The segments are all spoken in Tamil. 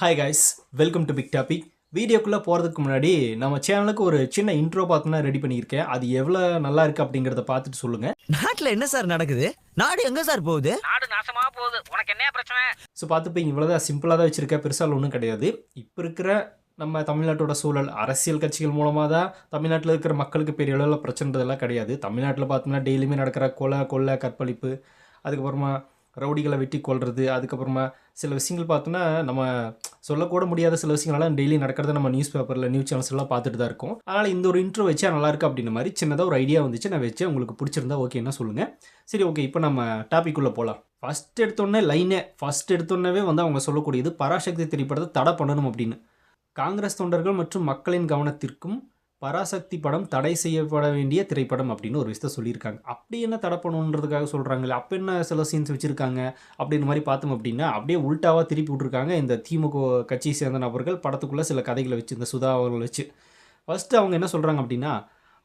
Hi guys welcome to Big Topic வீடியோக்குள்ளே போகிறதுக்கு முன்னாடி நம்ம சேனலுக்கு ஒரு சின்ன இன்ட்ரோ பார்த்தோன்னா ரெடி பண்ணியிருக்கேன். அது எவ்வளோ நல்லா இருக்குது அப்படிங்கிறத பார்த்துட்டு சொல்லுங்கள் நாட்டுல என்ன சார் நடக்குது? நாடு எங்க சார் போகுது? நாடு நாசமா போகுது. உனக்கு என்ன பிரச்சனை? ஸோ பார்த்துப்பீங்க இவ்வளோதான் சிம்பிளாக தான் வச்சுருக்கேன் பெருசாக ஒன்றும் கிடையாது. இப்போ இருக்கிற நம்ம தமிழ்நாட்டோட சூழல் அரசியல் கட்சிகள் மூலமாக தான் தமிழ்நாட்டில் இருக்கிற மக்களுக்கு பெரிய அளவில் பிரச்சனைன்றதெல்லாம் கிடையாது. தமிழ்நாட்டில் பார்த்தோம்னா டெய்லியுமே நடக்கிற கொலை கொள்ளை கற்பழிப்பு அதுக்கப்புறமா ரவுடிகளை வெட்டி கொள்வது அதுக்கப்புறமா சில விஷயங்கள் பார்த்தோன்னா நம்ம சொல்லக்கூட முடியாத சில விஷயங்கள்லாம் டெய்லி நடக்கிறத நம்ம நியூஸ் பேப்பரில் நியூஸ் சேனல்ஸ்லாம் பார்த்துட்டு தான் இருக்கும். அதனால் இந்த ஒரு இன்ட்ரோ வச்சா நல்லாயிருக்கு அப்படின்ன அப்படின்ற மாதிரி சின்னதாக ஒரு ஐடியா வந்துச்சு. நான் வச்சு உங்களுக்கு பிடிச்சிருந்தா ஓகேன்னா சொல்லுங்கள் சரி ஓகே இப்போ நம்ம டாபிக் உள்ளே போகலாம் ஃபஸ்ட் எடுத்தோடனே லைனே ஃபஸ்ட் எடுத்தோடனே வந்து அவங்க சொல்லக்கூடியது பராசக்தி திரைப்படத்தை தடை பண்ணணும் அப்படின்னு. காங்கிரஸ் தொண்டர்கள் மற்றும் மக்களின் கவனத்திற்கும் பராசக்தி படம் தடை செய்யப்பட வேண்டிய திரைப்படம் அப்படின்னு ஒரு விஷயத்த சொல்லியிருக்காங்க. அப்படி என்ன தடை பண்ணணுன்றதுக்காக சொல்கிறாங்களே அப்போ என்ன சில சீன்ஸ் வச்சுருக்காங்க அப்படின்ற மாதிரி பார்த்தோம் அப்படின்னா அப்படியே உல்ட்டாவாக திருப்பி விட்ருக்காங்க இந்த திமுக கட்சியை சேர்ந்த நபர்கள் படத்துக்குள்ளே சில கதைகளை வச்சு இந்த சுதா அவர்கள் வச்சு. ஃபஸ்ட்டு அவங்க என்ன சொல்கிறாங்க அப்படின்னா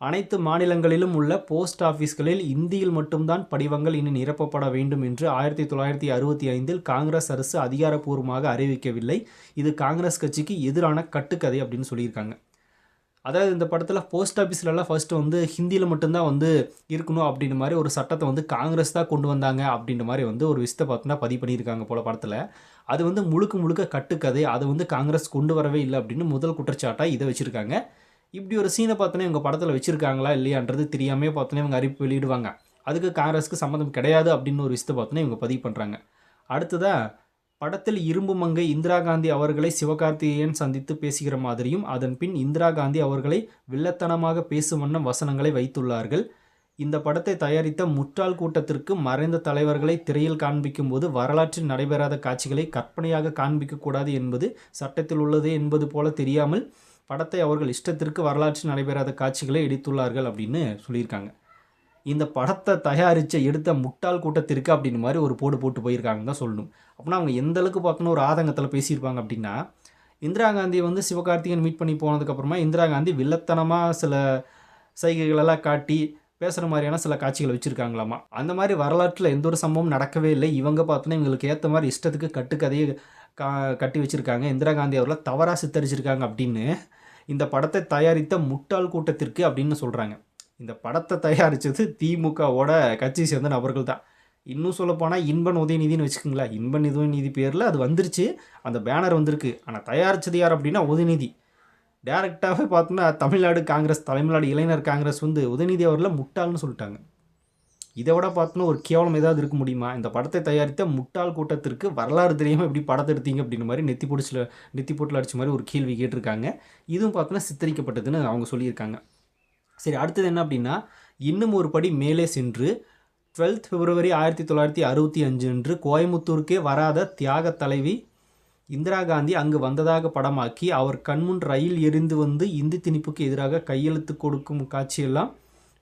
அனைத்து மாநிலங்களிலும் உள்ள போஸ்ட் ஆஃபீஸ்களில் இந்தியில் மட்டும்தான் படிவங்கள் இனி நிரப்பப்பட வேண்டும் என்று ஆயிரத்தி தொள்ளாயிரத்தி அறுபத்தி ஐந்தில் காங்கிரஸ் அரசு அதிகாரப்பூர்வமாக அறிவிக்கவில்லை. இது காங்கிரஸ் கட்சிக்கு எதிரான கட்டுக்கதை அப்படின்னு சொல்லியிருக்காங்க. அதாவது இந்த படத்தில் போஸ்ட் ஆஃபீஸ்லலாம் ஃபஸ்ட்டு வந்து ஹிந்தியில் மட்டும்தான் வந்து இருக்கணும் அப்படின்ற மாதிரி ஒரு சட்டத்தை வந்து காங்கிரஸ் தான் கொண்டு வந்தாங்க அப்படின்ற மாதிரி வந்து ஒரு விஷயத்தை பார்த்தோன்னா பதிவு பண்ணியிருக்காங்க போல படத்தில். அது வந்து முழுக்க முழுக்க கட்டுக்கதை அதை வந்து காங்கிரஸ் கொண்டு வரவே இல்லை அப்படின்னு முதல் குற்றச்சாட்டாக இதை வச்சுருக்காங்க. இப்படி ஒரு சீனை பார்த்தோன்னே இவங்க படத்தில் வச்சுருக்காங்களா இல்லையான்றது தெரியாமே பார்த்தோன்னே இவங்க அறிவிப்பு வெளியிடுவாங்க. அதுக்கு காங்கிரஸ்க்கு சம்மந்தம் கிடையாது அப்படின்னு ஒரு விஷயத்தை பார்த்தோன்னே இவங்க பதிவு பண்ணுறாங்க அடுத்ததாக படத்தில் இரும்பு மங்கை இந்திரா காந்தி அவர்களை சிவகார்த்திகேயன் சந்தித்து பேசுகிற மாதிரியும் அதன் பின் இந்திரா காந்தி அவர்களை வில்லத்தனமாக பேசும் வண்ணம் வசனங்களை வைத்துள்ளார்கள். இந்த படத்தை தயாரித்த முட்டாள் கூட்டத்திற்கு மறைந்த தலைவர்களை திரையில் காண்பிக்கும்போது வரலாற்றில் நடைபெறாத காட்சிகளை கற்பனையாக காண்பிக்கக்கூடாது என்பது சட்டத்தில் உள்ளது என்பது போல தெரியாமல் படத்தை அவர்கள் இஷ்டத்திற்கு வரலாற்றில் நடைபெறாத காட்சிகளை எடுத்துள்ளார்கள் அப்படின்னு சொல்லியிருக்காங்க. இந்த படத்தை தயாரித்த எடுத்த முட்டாள் கூட்டத்திற்கு அப்படின்னு மாதிரி ஒரு போடு போட்டு போயிருக்காங்கன்னு தான் சொல்லணும். அப்படின்னா அவங்க எந்த அளவுக்கு பார்க்கணும் ஒரு ஆதங்கத்தில் பேசியிருப்பாங்க அப்படின்னா இந்திரா காந்தியை வந்து சிவகார்த்திகேயன் மீட் பண்ணி போனதுக்கப்புறமா இந்திரா காந்தி வில்லத்தனமாக சில சைகைகளெல்லாம் காட்டி பேசுகிற மாதிரியான சில காட்சிகள் வச்சுருக்காங்களாமா. அந்த மாதிரி வரலாற்றில் எந்த ஒரு சம்பவம் நடக்கவே இல்லை. இவங்க பார்த்தோன்னா இவங்களுக்கு ஏற்ற மாதிரி இஷ்டத்துக்கு கட்டுக்கதையை கா கட்டி வச்சுருக்காங்க. இந்திரா காந்தி அவர்களை தவறாக சித்தரிச்சிருக்காங்க அப்படின்னு இந்த படத்தை தயாரித்த முட்டாள் கூட்டத்திற்கு அப்படின்னு சொல்கிறாங்க இந்த படத்தை தயாரித்தது திமுகவோட கட்சியை சேர்ந்த நபர்கள் தான் இன்னும் சொல்லப்போனால் இன்பன் உதயநிதினு வச்சுக்கோங்களேன். இன்பன் உதயநிதி பேரில் அது வந்துருச்சு. அந்த பேனர் வந்திருக்கு. ஆனால் தயாரித்தது யார் அப்படின்னா உதயநிதி. டேரெக்டாகவே பார்த்தோன்னா தமிழ்நாடு காங்கிரஸ் தமிழ்நாடு இளைஞர் காங்கிரஸ் வந்து உதயநிதி அவரில் முட்டாள்னு சொல்லிட்டாங்க. இதை விட பார்த்தோன்னா ஒரு கேவலம் ஏதாவது இருக்க முடியுமா? இந்த படத்தை தயாரித்த முட்டாள் கூட்டத்திற்கு வரலாறு தெரியாமல் எப்படி படத்தை எடுத்தீங்க அப்படின்ற மாதிரி நெத்தி பிடிச்சில நெத்தி போட்டில் அடிச்ச மாதிரி ஒரு கேள்வி கேட்டிருக்காங்க. இதுவும் பார்த்தோன்னா சித்தரிக்கப்பட்டதுன்னு அவங்க சொல்லியிருக்காங்க. சரி அடுத்தது என்ன அப்படின்னா இன்னும் ஒரு படி மேலே சென்று டுவெல்த் பிப்ரவரி ஆயிரத்தி தொள்ளாயிரத்தி அறுபத்தி அஞ்சு அன்று கோயமுத்தூருக்கே வராத தியாக தலைவி இந்திரா காந்தி அங்கு வந்ததாக படமாக்கி அவர் கண்முன் ரயில் எரிந்து வந்து இந்தி திணிப்புக்கு எதிராக கையெழுத்து கொடுக்கும் காட்சியெல்லாம்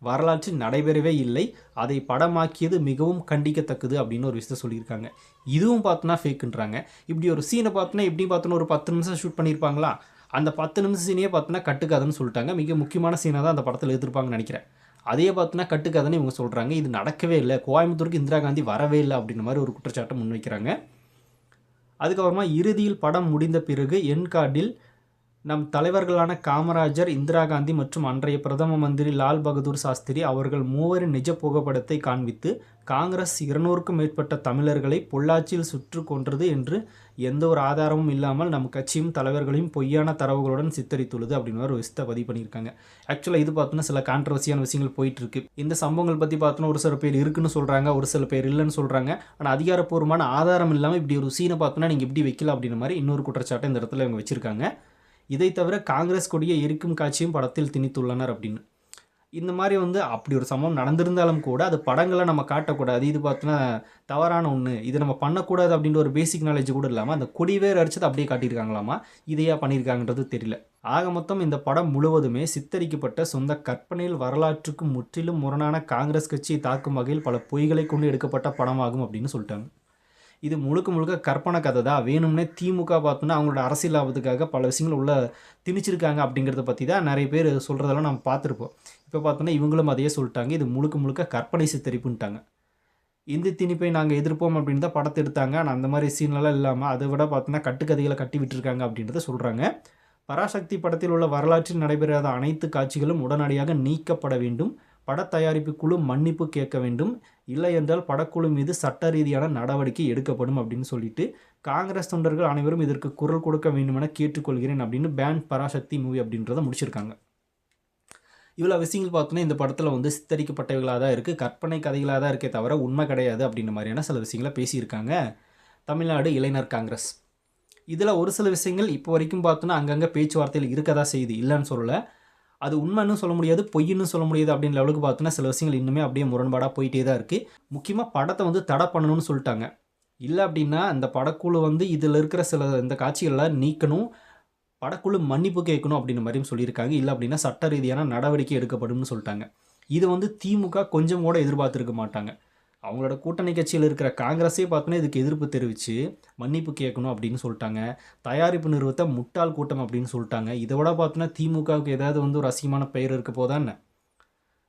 வரலாற்றில் நடைபெறவே இல்லை. அதை படமாக்கியது மிகவும் கண்டிக்கத்தக்கது அப்படின்னு ஒரு விஷயத்த சொல்லியிருக்காங்க. இதுவும் பார்த்தோன்னா ஃபேக்குன்றாங்க இப்படி ஒரு சீனை பார்த்தோன்னா எப்படி பார்த்தோன்னா ஒரு பத்து நிமிஷம் ஷூட் பண்ணியிருப்பாங்களா? அந்த பத்து நிமிஷம் சீனையே பார்த்தோன்னா கட்டுக்கதைன்னு சொல்லிட்டாங்க. மிக முக்கியமான சீனை தான் அந்த படத்தில் எடுத்திருப்பாங்கன்னு நினைக்கிறேன். அதே பார்த்தோன்னா கட்டுக்கதைன்னு இவங்க சொல்கிறாங்க இது நடக்கவே இல்லை. கோயம்புத்தூருக்கு இந்திரா காந்தி வரவே இல்லை அப்படின்ற மாதிரி ஒரு குற்றச்சாட்டை முன்வைக்கிறாங்க. அதுக்கப்புறமா இறுதியில் படம் முடிந்த பிறகு என் கார்டில் நம் தலைவர்களான காமராஜர் இந்திரா காந்தி மற்றும் அன்றைய பிரதம மந்திரி லால் பகதூர் சாஸ்திரி அவர்கள் மூவரின் நிஜ புகைப்படத்தை காண்பித்து காங்கிரஸ் இருநூறுக்கும் மேற்பட்ட தமிழர்களை பொள்ளாச்சியில் சுற்று கொன்றது என்று எந்த ஒரு ஆதாரமும் இல்லாமல் நம் கட்சியும் தலைவர்களையும் பொய்யான தரவுகளுடன் சித்தரித்துள்ளது அப்படின்னு ஒரு விஷயத்தை பதிவு பண்ணியிருக்காங்க. ஆக்சுவலாக இது பார்த்தோன்னா சில கான்ட்ரவர்சியான விஷயங்கள் போயிட்டு இருக்கு இந்த சம்பவங்கள் பற்றி பார்த்தோன்னா ஒரு சில பேர் இருக்குன்னு சொல்கிறாங்க ஒரு சில பேர் இல்லைன்னு சொல்கிறாங்க ஆனால் அதிகாரப்பூர்வமான ஆதாரம் இல்லாமல் இப்படி ஒரு சீனை பார்த்தோன்னா நீங்கள் இப்படி வைக்கல அப்படின்ற மாதிரி இன்னொரு குற்றச்சாட்டை இந்த இடத்துல இவங்க வச்சுருக்காங்க. இதை தவிர காங்கிரஸ் கொடியை எரிக்கும் காட்சியும் படத்தில் திணித்துள்ளனர் அப்படின்னு. இந்த மாதிரி வந்து அப்படி ஒரு சம்பவம் நடந்திருந்தாலும் கூட அது படங்களை நம்ம காட்டக்கூடாது. இது பார்த்தோன்னா தவறான ஒன்று இது நம்ம பண்ணக்கூடாது அப்படின்ற ஒரு பேசிக் நாலேஜ் கூட இல்லாமல் அந்த கொடிவேர் அடிச்சது அப்படியே காட்டியிருக்காங்களாமா? இதையா பண்ணியிருக்காங்கன்றது தெரியல. ஆக மொத்தம் இந்த படம் முழுவதுமே சித்தரிக்கப்பட்ட சொந்த கற்பனையில் வரலாற்றுக்கு முற்றிலும் முரணான காங்கிரஸ் கட்சியை தாக்கும் வகையில் பல பொய்களை கொண்டு எடுக்கப்பட்ட படமாகும் அப்படின்னு சொல்லிட்டாங்க. இது முழுக்க முழுக்க கற்பனை கதை தான். வேணும்னே திமுக பார்த்தோன்னா அவங்களோட அரசியல் லாபத்துக்காக பல விஷயங்கள் உள்ள திணிச்சிருக்காங்க அப்படிங்கிறத பற்றி தான் நிறைய பேர் சொல்கிறதெல்லாம் நம்ம பார்த்துருப்போம். இப்போ பார்த்தோன்னா இவங்களும் அதையே சொல்லிட்டாங்க. இது முழுக்க முழுக்க கற்பனை சித்தரிப்புன்ட்டாங்க. இந்தி திணிப்பை நாங்கள் எதிர்ப்போம் அப்படின்னு தான் படத்தை எடுத்தாங்க. ஆனால் அந்த மாதிரி சீன்லாம் இல்லாமல் அதை விட பார்த்தோன்னா கட்டுக்கதைகளை கட்டி விட்டுருக்காங்க அப்படின்றத சொல்கிறாங்க பராசக்தி படத்தில் உள்ள வரலாற்றில் நடைபெறாத அனைத்து காட்சிகளும் உடனடியாக நீக்கப்பட வேண்டும். படத்தயாரிப்பு குழு மன்னிப்பு கேட்க வேண்டும். இல்லை என்றால் படக்குழு மீது சட்ட ரீதியான நடவடிக்கை எடுக்கப்படும் அப்படின்னு சொல்லிட்டு காங்கிரஸ் தொண்டர்கள் அனைவரும் இதற்கு குரல் கொடுக்க வேண்டும் என கேட்டுக்கொள்கிறேன் அப்படின்னு பேன் பராசக்தி மூவி அப்படின்றத முடிச்சிருக்காங்க. இவ்வளோ விஷயங்கள் பார்த்தோன்னா இந்த படத்தில் வந்து சித்தரிக்கப்பட்டவைகளாக தான் இருக்குது கற்பனை கதைகளாக தான் இருக்கே தவிர உண்மை கிடையாது அப்படின்ற மாதிரியான சில விஷயங்களை பேசியிருக்காங்க தமிழ்நாடு இளைஞர் காங்கிரஸ். இதில் ஒரு சில விஷயங்கள் இப்போ வரைக்கும் பார்த்தோன்னா அங்கங்கே பேச்சுவார்த்தையில் இருக்கதா செய்யுது இல்லைன்னு சொல்லலை. அது உண்மைன்னு சொல்ல முடியாது பொய்ன்னு சொல்ல முடியாது அப்படின்ற லெவலுக்கு பார்த்தோன்னா சில விஷயங்கள் இன்னுமே அப்படியே முரண்பாடாக போயிட்டே தான் இருக்குது முக்கியமாக படத்தை வந்து தடை பண்ணணும்னு சொல்லிட்டாங்க. இல்லை அப்படின்னா அந்த படக்குழு வந்து இதில் இருக்கிற சில இந்த காட்சிகள்லாம் நீக்கணும் படக்குழு மன்னிப்பு கேட்கணும் அப்படின்ற மாதிரியும் சொல்லியிருக்காங்க. இல்லை அப்படின்னா சட்ட ரீதியான நடவடிக்கை எடுக்கப்படும்னு சொல்லிட்டாங்க. இது வந்து திமுக கொஞ்சம் கூட எதிர்பார்த்துருக்க மாட்டாங்க. அவங்களோட கூட்டணி கட்சியில் இருக்கிற காங்கிரஸே பார்த்தோன்னா இதுக்கு எதிர்ப்பு தெரிவித்து மன்னிப்பு கேட்கணும் அப்படின்னு சொல்லிட்டாங்க. தயாரிப்பு நிறுவனத்தை முட்டாள் கூட்டம் அப்படின்னு சொல்லிட்டாங்க. இதை விட பார்த்தோன்னா திமுகவுக்கு ஏதாவது வந்து ஒரு அசிங்கமான பெயர் இருக்க போதா என்ன?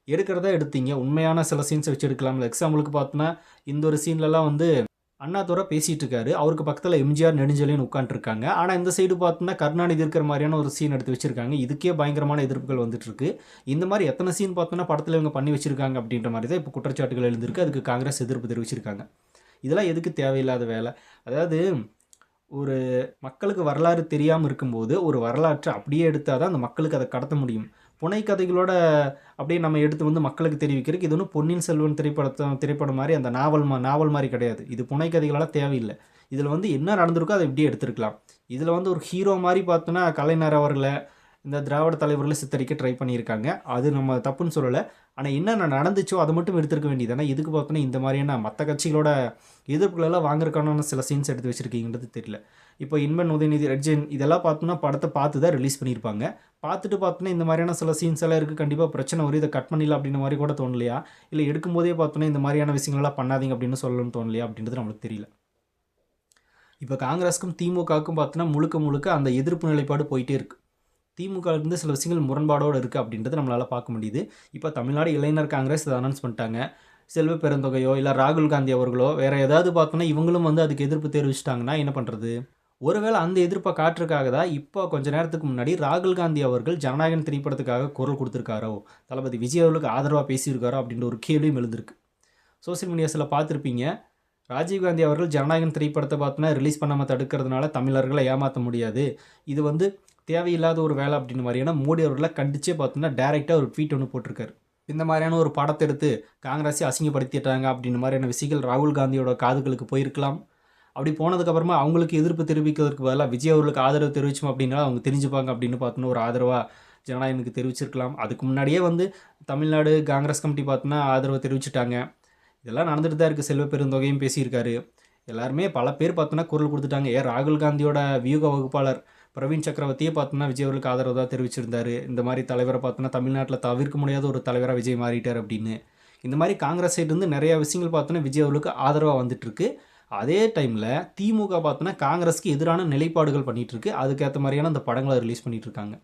எடுக்கிறதா எடுத்தீங்க. உண்மையான சில சீன்ஸை வச்சு எடுக்கலாம்ல. எக்ஸாம்பிளுக்கு பார்த்தோன்னா இந்த ஒரு சீன்லலாம் வந்து அண்ணாதுரை பேசிகிட்டு இருக்காரு அவருக்கு பக்கத்தில் எம்ஜிஆர் நெடுஞ்செழியன் உட்காந்துருக்காங்க ஆனால் இந்த சைடு பார்த்தோன்னா கருணாநிதி இருக்கிற மாதிரியான ஒரு சீன் எடுத்து வச்சிருக்காங்க. இதுக்கே பயங்கரமான எதிர்ப்புகள் வந்துட்டுருக்கு. இந்த மாதிரி எத்தனை சீன் பார்த்தோன்னா படத்தில் இவங்க பண்ணி வச்சிருக்காங்க அப்படின்ற மாதிரி தான் இப்போ குற்றச்சாட்டுகள் எழுந்திருக்கு. அதுக்கு காங்கிரஸ் எதிர்ப்பு தெரிவிச்சிருக்காங்க. இதெல்லாம் எதுக்கு தேவையில்லாத வேலை? அதாவது ஒரு மக்களுக்கு வரலாறு தெரியாமல் இருக்கும்போது ஒரு வரலாற்றை அப்படியே எடுத்தால் தான் அந்த மக்களுக்கு அதை கடத்த முடியும். புனைக்கதைகளோட அப்படியே நம்ம எடுத்து வந்து மக்களுக்கு தெரிவிக்கிறதுக்கு இது ஒன்றும் பொன்னியின் செல்வன் திரைப்படத்தை திரைப்படம் மாதிரி அந்த நாவல் மா நாவல் மாதிரி கிடையாது. இது புனைக்கதைகளால் தேவையில்லை. இதில் வந்து என்ன நடந்திருக்கோ அதை இப்படியே எடுத்துருக்கலாம். இதில் வந்து ஒரு ஹீரோ மாதிரி பார்த்தோன்னா கலைஞர் அவர்களை இந்த திராவிட தலைவர்களை சித்தரிக்க ட்ரை பண்ணியிருக்காங்க. அது நம்ம தப்புன்னு சொல்லலை. ஆனால் என்னென்ன நடந்துச்சோ அதை மட்டும் எடுத்துருக்க வேண்டியது ஆனால் இதுக்கு பார்த்தோன்னா இந்த மாதிரியான மற்ற கட்சிகளோட எதிர்ப்புகளெல்லாம் வாங்குறதுக்கான சில சீன்ஸ் எடுத்து வச்சுருக்கீங்கன்றது தெரியல. இப்போ இன்பன் உதயநிதி ரெட்ஜன் இதெல்லாம் பார்த்தோன்னா படத்தை பார்த்து தான் ரிலீஸ் பண்ணியிருப்பாங்க. பார்த்துட்டு பார்த்தோன்னா இந்த மாதிரியான சில சீன்ஸ் எல்லாம் இருக்குது கண்டிப்பாக பிரச்சனை வரும். இதை கட் பண்ணிடலாம் அப்படின்ற மாதிரி கூட தோணலையா? இல்லை எடுக்கும்போதே பார்த்தோன்னா இந்த மாதிரியான விஷயங்கள்லாம் பண்ணாதீங்க அப்படின்னு சொல்லணும்னு தோணலையா அப்படின்றது நம்மளுக்கு தெரியல. இப்போ காங்கிரஸுக்கும் திமுகவுக்கும் பார்த்தோன்னா முழுக்க முழுக்க அந்த எதிர்ப்பு நிலைப்பாடு போயிட்டே இருக்குது திமுக இருந்து சில விஷயங்கள் முரண்பாடோடு இருக்குது அப்படின்றத நம்மளால் பார்க்க முடியுது. இப்போ தமிழ்நாடு இளைஞர் காங்கிரஸ் இதை அனௌன்ஸ் பண்ணிட்டாங்க. செல்வ பெருந்தொகையோ இல்லை ராகுல் காந்தி அவர்களோ வேறு ஏதாவது பார்த்தோன்னா இவங்களும் வந்து அதுக்கு எதிர்ப்பு தெரிவிச்சிட்டாங்கன்னா என்ன பண்ணுறது ஒருவேளை அந்த எதிர்ப்பை காட்டுறதுக்காக தான் இப்போ கொஞ்ச நேரத்துக்கு முன்னாடி ராகுல் காந்தி அவர்கள் ஜனநாயகன் திரைப்படத்துக்காக குரல் கொடுத்துருக்காரோ? தளபதி விஜய் அவர்களுக்கு ஆதரவாக பேசியிருக்காரோ அப்படின்ற ஒரு கேள்வியும் எழுந்திருக்கு. சோசியல் மீடியாஸில் பார்த்துருப்பீங்க. ராஜீவ்காந்தி அவர்கள் ஜனநாயகன் திரைப்படத்தை பார்த்தோன்னா ரிலீஸ் பண்ணாமல் தடுக்கிறதுனால தமிழர்களை ஏமாற்ற முடியாது. இது வந்து தேவையில்லாத ஒரு வேலை அப்படின்னு மாதிரியான மோடி அவர்களை கண்டிச்சே பார்த்தோன்னா டேரெக்டாக ஒரு ட்வீட் ஒன்று போட்டிருக்காரு. இந்த மாதிரியான ஒரு படத்தை எடுத்து காங்கிரஸை அசிங்கப்படுத்திட்டாங்க அப்படின்ற மாதிரியான விஷயங்கள் ராகுல் காந்தியோட காதுகளுக்கு போயிருக்கலாம். அப்படி போனதுக்கப்புறமா அவங்களுக்கு எதிர்ப்பு தெரிவிக்கிறதுக்கு பதிலாக விஜய் அவர்களுக்கு ஆதரவு தெரிவிச்சோம் அப்படின்னா அவங்க தெரிஞ்சுப்பாங்க அப்படின்னு பார்த்தோன்னா ஒரு ஆதரவாக ஜனநாயகனுக்கு தெரிவிச்சிருக்கலாம். அதுக்கு முன்னாடியே வந்து தமிழ்நாடு காங்கிரஸ் கமிட்டி பார்த்தோன்னா ஆதரவு தெரிவிச்சிட்டாங்க. இதெல்லாம் நடந்துட்டு தான் இருக்குது செல்வ பெருந்தொகையும் பேசியிருக்காரு. எல்லாருமே பல பேர் பார்த்தோன்னா குரல் கொடுத்துட்டாங்க. ஏன் ராகுல் காந்தியோட வியூக வகுப்பாளர். பிரவீன் சக்கரவர்த்தியே பார்த்தோன்னா விஜய் அவர்களுக்கு ஆதரவு தான் தெரிவிச்சிருந்தார். இந்த மாதிரி தலைவரை பார்த்தோன்னா தமிழ்நாட்டில் தவிர்க்க முடியாத ஒரு தலைவராக விஜய் மாறிட்டார் அப்படின்னு. இந்த மாதிரி காங்கிரஸ் சைட்லேருந்து நிறையா விஷயங்கள் பார்த்தோன்னா விஜய் அவர்களுக்கு ஆதரவாக வந்துட்டுருக்கு. அதே டைமில் திமுக பார்த்தோன்னா காங்கிரஸ்க்கு எதிரான நிலைப்பாடுகள் பண்ணிகிட்ருக்கு அதுக்கேற்ற மாதிரியான அந்த படங்களை ரிலீஸ் பண்ணிகிட்ருக்காங்க இருக்காங்க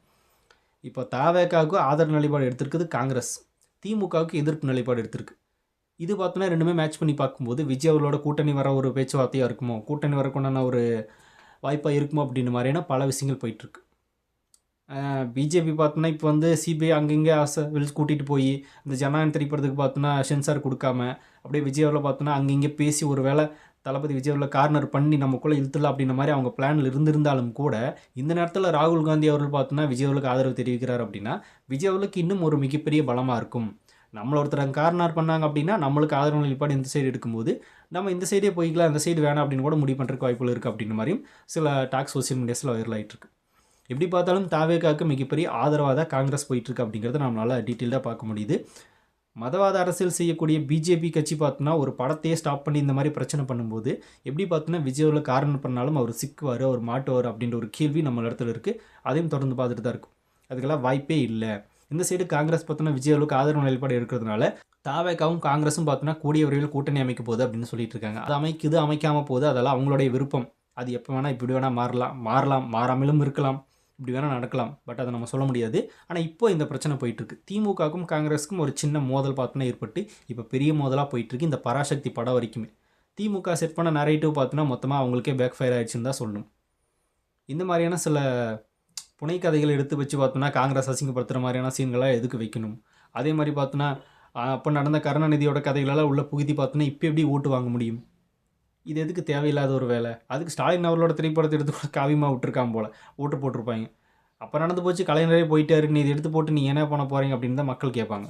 இப்போ தாவேக்காவுக்கு ஆதரவு நிலைப்பாடு எடுத்திருக்குது காங்கிரஸ். திமுகவுக்கு எதிர்ப்பு நிலைப்பாடு எடுத்திருக்கு. இது பார்த்தோன்னா ரெண்டுமே மேட்ச் பண்ணி பார்க்கும்போது விஜய் அவர்களோட கூட்டணி வர ஒரு பேச்சுவார்த்தையாக இருக்குமோ? கூட்டணி வரக்குண்டான ஒரு வாய்ப்பாக இருக்குமா அப்படின்ற மாதிரியான பல விஷயங்கள் போயிட்டுருக்கு. பிஜேபி பார்த்தோன்னா இப்போ வந்து சிபிஐ அங்கங்கே ஆசை வில்ஸ் கூட்டிகிட்டு போய் இந்த ஜனநாயகம் திரைப்படத்துக்கு பார்த்தோன்னா சென்சார் கொடுக்காம அப்படியே விஜய் பார்த்தோன்னா அங்கங்கே பேசி ஒரு வேளை தளபதி விஜய் கார்னர் பண்ணி நமக்குள்ளே இழுத்துலாம் அப்படின்ற மாதிரி அவங்க பிளானில் இருந்திருந்தாலும் கூட இந்த நேரத்தில் ராகுல் காந்தி அவர்கள் பார்த்தோன்னா விஜய் ஆதரவு தெரிவிக்கிறார் அப்படின்னா விஜய் இன்னும் ஒரு மிகப்பெரிய பலமாக இருக்கும். நம்மள ஒருத்தர் கார்னர் பண்ணாங்க அப்படின்னா நம்மளுக்கு ஆதரவு நிலைப்பாடு இந்த சைடு எடுக்கும்போது நம்ம இந்த சைடே போய்க்கலாம் இந்த சைடு வேணாம் அப்படின்னு கூட முடிவு பண்ணுறதுக்கு வாய்ப்புகள் இருக்குது அப்படின்ற மாதிரியும் சில டாக்ஸ் சோசியல் மீடியாஸில் வைரல் ஆகிட்டுருக்கு எப்படி பார்த்தாலும் தாவேக்காவுக்கு மிகப்பெரிய ஆதரவாக தான் காங்கிரஸ் போயிட்டுருக்கு அப்படிங்கிறத நம்மளால் டீட்டெயிலாக பார்க்க முடியுது. மதவாத அரசியல் செய்யக்கூடிய பிஜேபி கட்சி பார்த்தோன்னா ஒரு படத்தையே ஸ்டாப் பண்ணி இந்த மாதிரி பிரச்சனை பண்ணும்போது எப்படி பார்த்தோன்னா விஜயோவில் காரணம் பண்ணாலும் அவர் சிக்குவார் அவர் மாட்டுவார் அப்படின்ற ஒரு கேள்வி நம்ம இடத்துல இருக்குது அதையும் தொடர்ந்து பார்த்துட்டு தான் இருக்கும். அதுக்கெல்லாம் வாய்ப்பே இல்லை. இந்த சைடு காங்கிரஸ் பார்த்தோன்னா விஜயோவுக்கு ஆதரவு நிலைப்பாடு இருக்கிறதுனால தாவேக்காவும் காங்கிரஸும் பார்த்தோன்னா கூடிய விரைவில் கூட்டணி அமைக்க போகுது அப்படின்னு சொல்லிட்டு இருக்காங்க. அது அமைக்குது அமைக்காமல் போகுது. அதெல்லாம் அவங்களுடைய விருப்பம். அது எப்போ வேணால் இப்படி வேணால் மாறலாம் மாறலாம் மாறாமலும் இருக்கலாம். இப்படி வேணால் நடக்கலாம். பட் அதை நம்ம சொல்ல முடியாது. ஆனால் இப்போ இந்த பிரச்சனை போயிட்டுருக்கு. திமுகவுக்கும் காங்கிரஸுக்கும் ஒரு சின்ன மோதல் பார்த்தோன்னா ஏற்பட்டு இப்போ பெரிய மோதலாக போயிட்டுருக்கு இந்த பராசக்தி படம் வரைக்குமே. திமுக செட் பண்ண நரேட்டிவ் பார்த்தோன்னா மொத்தமாக அவங்களுக்கே பேக் ஃபயர் ஆகிடுச்சுன்னு தான் சொல்லணும். இந்த மாதிரியான சில புனைக்கதைகள் எடுத்து வச்சு பார்த்தோன்னா காங்கிரஸ் அசிங்கப்படுத்துகிற மாதிரியான சீன்களாக எதுக்கு வைக்கணும்? அதே மாதிரி பார்த்தோன்னா அப்போ நடந்த கருணாநிதியோட கதைகளெல்லாம் உள்ள புகுதி பார்த்தோன்னா இப்போ எப்படி ஓட்டு வாங்க முடியும்? இது எதுக்கு தேவையில்லாத ஒரு வேலை? அதுக்கு ஸ்டாலின் அவர்களோட திரைப்படத்தை எடுத்து கூட காவியமாக விட்டுருக்கான் போல். ஓட்டு போட்டிருப்பாங்க. அப்போ நடந்து போச்சு கலைஞரே போயிட்டாரு நீ இது எடுத்து போட்டு நீ என்ன பண்ண போகிறீங்க அப்படின்னு தான் மக்கள் கேட்பாங்க.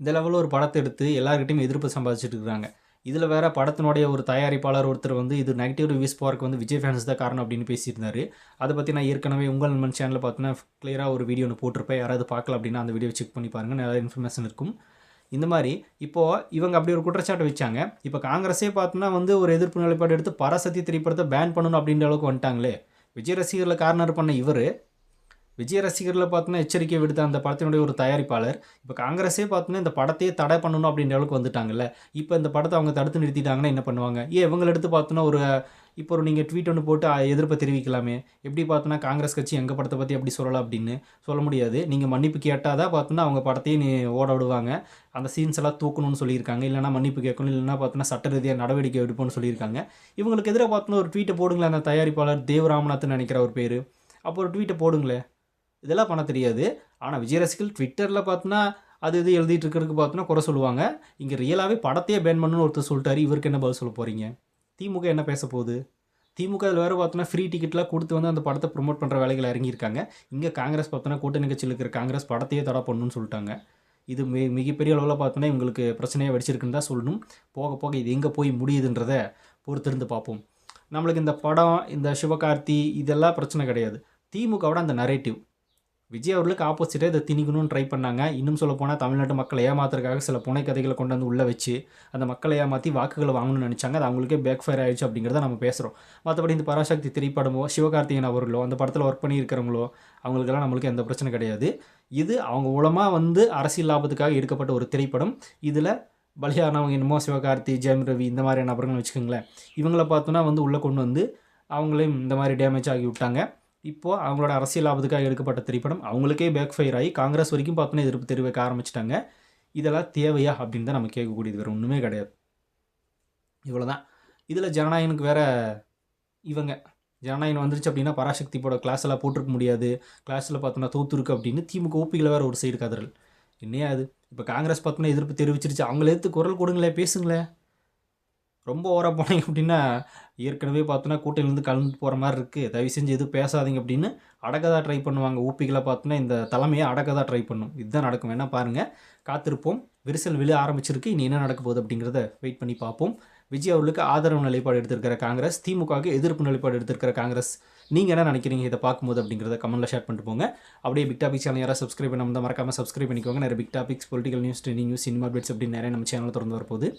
இந்த லெவலில் ஒரு படத்தை எடுத்து எல்லாருக்கிட்டையும் எதிர்ப்பு சம்பாதிச்சுட்டு இருக்கிறாங்க. இதில் வேறு படத்தினுடைய ஒரு தயாரிப்பாளர் ஒருத்தர் வந்து இது நெகட்டிவ் ரிவ்யூஸ் போகிறக்கு வந்து விஜய் ஃபேன்ஸ் தான் காரணம் அப்படின்னு பேசியிருந்தாரு. அதை பற்றி நான் ஏற்கனவே உங்கள் நண்பன் சேனலில் பார்த்தீங்கன்னா கிளியராக ஒரு வீடியோ ஒன்று போட்டிருப்பேன். யாராவது பார்க்கல அப்படின்னா அந்த வீடியோ செக் பண்ணி பாருங்கள் நிறைய இன்ஃபர்மேஷன் இருக்கும். இந்த மாதிரி இப்போது இவங்க அப்படி ஒரு குற்றச்சாட்டு வச்சாங்க. இப்போ காங்கிரஸே பார்த்தோன்னா வந்து ஒரு எதிர்ப்பு நிலைப்பாடு எடுத்து பரசக்தி திரைப்படத்தை பேன் பண்ணணும் அப்படின்ற அளவுக்கு வந்துட்டாங்களே. விஜய் ரசிகர்களை கார்னர் பண்ண இவர் விஜய் ரசிகர்களை பார்த்தோன்னா எச்சரிக்கை விடுத்த அந்த படத்தினுடைய ஒரு தயாரிப்பாளர். இப்போ காங்கிரஸே பார்த்தோன்னா இந்த படத்தையே தடை பண்ணணும் அப்படின்ற அளவுக்கு வந்துட்டாங்கல்ல. இப்போ இந்த படத்தை அவங்க தடுத்து நிறுத்திட்டாங்கன்னா என்ன பண்ணுவாங்க? ஏன் இவங்களை எடுத்து பார்த்தோன்னா ஒரு இப்போ ஒரு நீங்கள் ட்வீட் ஒன்று போட்டு எதிர்ப்பை தெரிவிக்கலாமே. எப்படி பார்த்தோன்னா காங்கிரஸ் கட்சி எங்கள் படத்தை பற்றி எப்படி சொல்லலாம் அப்படின்னு சொல்ல முடியாது. நீங்கள் மன்னிப்பு கேட்டால் தான் பார்த்தோன்னா அவங்க படத்தையே நீ ஓட விடுவாங்க. அந்த சீன்ஸ் எல்லாம் தூக்கணும்னு சொல்லியிருக்காங்க. இல்லைனா மன்னிப்பு கேட்கணும். இல்லைனா பார்த்தோன்னா சட்ட ரீதியாக நடவடிக்கை எடுப்போம்னு சொல்லியிருக்காங்க. இவங்களுக்கு எதிராக பார்த்தோன்னா ஒரு ட்வீட்டை போடுங்களேன். அந்த தயாரிப்பாளர் தேவ் ராமநாத்னு நினைக்கிற ஒரு பேர். அப்போ ஒரு ட்வீட்டை போடுங்களேன். இதெல்லாம் பண்ண தெரியாது. ஆனால் விஜய் ரசிகர்கள் ட்விட்டரில் பார்த்தோன்னா அது இது எழுதிட்டு இருக்கிறதுக்கு பார்த்தோன்னா குறை சொல்லுவாங்க. இங்கே ரியலாகவே படத்தையே பேன் பண்ணுன்னு ஒருத்தர் சொல்லிட்டாரு. இவருக்கு என்ன பதில் சொல்ல போகிறீங்க திமுக என்ன பேச போகுது? திமுக அதில் வேறு பார்த்தோன்னா ஃப்ரீ டிக்கெட்லாம் கொடுத்து வந்து அந்த படத்தை ப்ரொமோட் பண்ணுற வேலைகள் இறங்கியிருக்காங்க. இங்கே காங்கிரஸ் பார்த்தோன்னா கூட்டணி கட்சியில் இருக்கிற காங்கிரஸ் படத்தையே தடை பண்ணணும்னு சொல்லிட்டாங்க. இது மி மிகப்பெரிய அளவில் பார்த்தோன்னா இவங்களுக்கு பிரச்சனையாக வெடிச்சிருக்குன்னு தான் சொல்லணும். போக போக இது எங்கே போய் முடியுதுன்றதை பொறுத்திருந்து பார்ப்போம். நம்மளுக்கு இந்த படம் இந்த சிவகார்த்தி இதெல்லாம் பிரச்சனை கிடையாது. திமுகவோட அந்த நரேட்டிவ் விஜய் அவர்களுக்கு ஆப்போசிட்டாக இதை திணிக்கணும்னு ட்ரை பண்ணாங்க. இன்னும் சொல்ல போனால் தமிழ்நாட்டு மக்களை ஏமாத்துறதுக்காக சில புனைக்கதைகளை கொண்டு வந்து உள்ளே வச்சு அந்த மக்களை ஏமாற்றி வாக்குகளை வாங்கணும்னு நினச்சாங்க. அது அவங்களுக்கே பேக் ஃபயர் ஆயிடுச்சு அப்படிங்கிறத நம்ம பேசுகிறோம் மற்றபடி இந்த பராசக்தி திரைப்படமோ சிவகார்த்திகேயன் அவர்களோ அந்த படத்தில் ஒர்க் பண்ணியிருக்கிறவங்களோ அவங்களுக்கெல்லாம் நம்மளுக்கு எந்த பிரச்சனை கிடையாது. இது அவங்க மூலமாக வந்து அரசியல் லாபத்துக்காக எடுக்கப்பட்ட ஒரு திரைப்படம். இதில் பலியானவங்க என்னமோ சிவகார்த்தி ஜெயம் ரவி இந்த மாதிரியான நபர்கள் வச்சுக்கோங்களேன். இவங்கள பார்த்தோன்னா வந்து உள்ளே கொண்டு வந்து அவங்களையும் இந்த மாதிரி டேமேஜ் ஆகி விட்டாங்க. இப்போது அவங்களோட அரசியல் லாபத்துக்காக எடுக்கப்பட்ட திரைப்படம் அவங்களுக்கே பேக் ஃபயர் ஆகி காங்கிரஸ் வரைக்கும் பார்த்தோன்னா எதிர்ப்பு தெரிவிக்க ஆரம்பிச்சிட்டாங்க. இதெல்லாம் தேவையா அப்படின்னு தான் நம்ம கேட்கக்கூடியது. வேறு ஒன்றுமே கிடையாது. இவ்வளோ தான் இதில் ஜனநாயகனுக்கு வேற இவங்க. ஜனநாயகம் வந்துருச்சு அப்படின்னா பராசக்தி போட கிளாஸ் எல்லாம் போட்டிருக்க முடியாது. கிளாஸில் பார்த்தோன்னா தோத்துருக்கு அப்படின்னு திமுக ஓப்பிகளை வேறு ஒரு சைடு கதறல். என்னையா அது இப்போ காங்கிரஸ் பார்த்தோன்னா எதிர்ப்பு தெரிவிச்சிருச்சு. அவங்கள எடுத்து குரல் கொடுங்களேன் பேசுங்களேன். ரொம்ப ஓர போனீங்க அப்படின்னா ஏற்கனவே பார்த்தோன்னா கூட்டணிலேருந்து கலந்து போகிற மாதிரி இருக்குது தயவு செஞ்சு எதுவும் பேசாதீங்க அப்படின்னு அடக்கதாக ட்ரை பண்ணுவாங்க. ஊப்பிகளை பார்த்தோன்னா இந்த தலைமையை அடக்கதாக ட்ரை பண்ணும். இதுதான் நடக்கும். வேணால் பாருங்கள் காத்திருப்போம். விரிசல் விழு ஆரம்பிச்சிருக்கு. இனி என்ன நடக்க போகுது அப்படிங்கிறத வெயிட் பண்ணி பார்ப்போம். விஜய் அவர்களுக்கு ஆதரவு நிலைப்பாடு எடுத்திருக்கிற காங்கிரஸ் திமுகவுக்கு எதிர்ப்பு நிலைப்பாடு எடுத்திருக்கிற காங்கிரஸ். நீங்கள் என்ன நினைக்கிறீங்க? இதை பார்க்கும்போது அப்படிங்கிறத கமெண்ட்டில் ஷேர் பண்ணிட்டு போங்க. அப்படியே பிக் டாபிக் சேனல் யாராவது சப்ஸ்கிரைப் பண்ணாமல் மறக்காமல் சப்ஸ்கிரைப் பண்ணிக்கோங்க. நிறைய big topics political news trending news cinema updates அப்படின்னு நிறைய நம்ம சேனலில் திறந்து வரப்போகுது.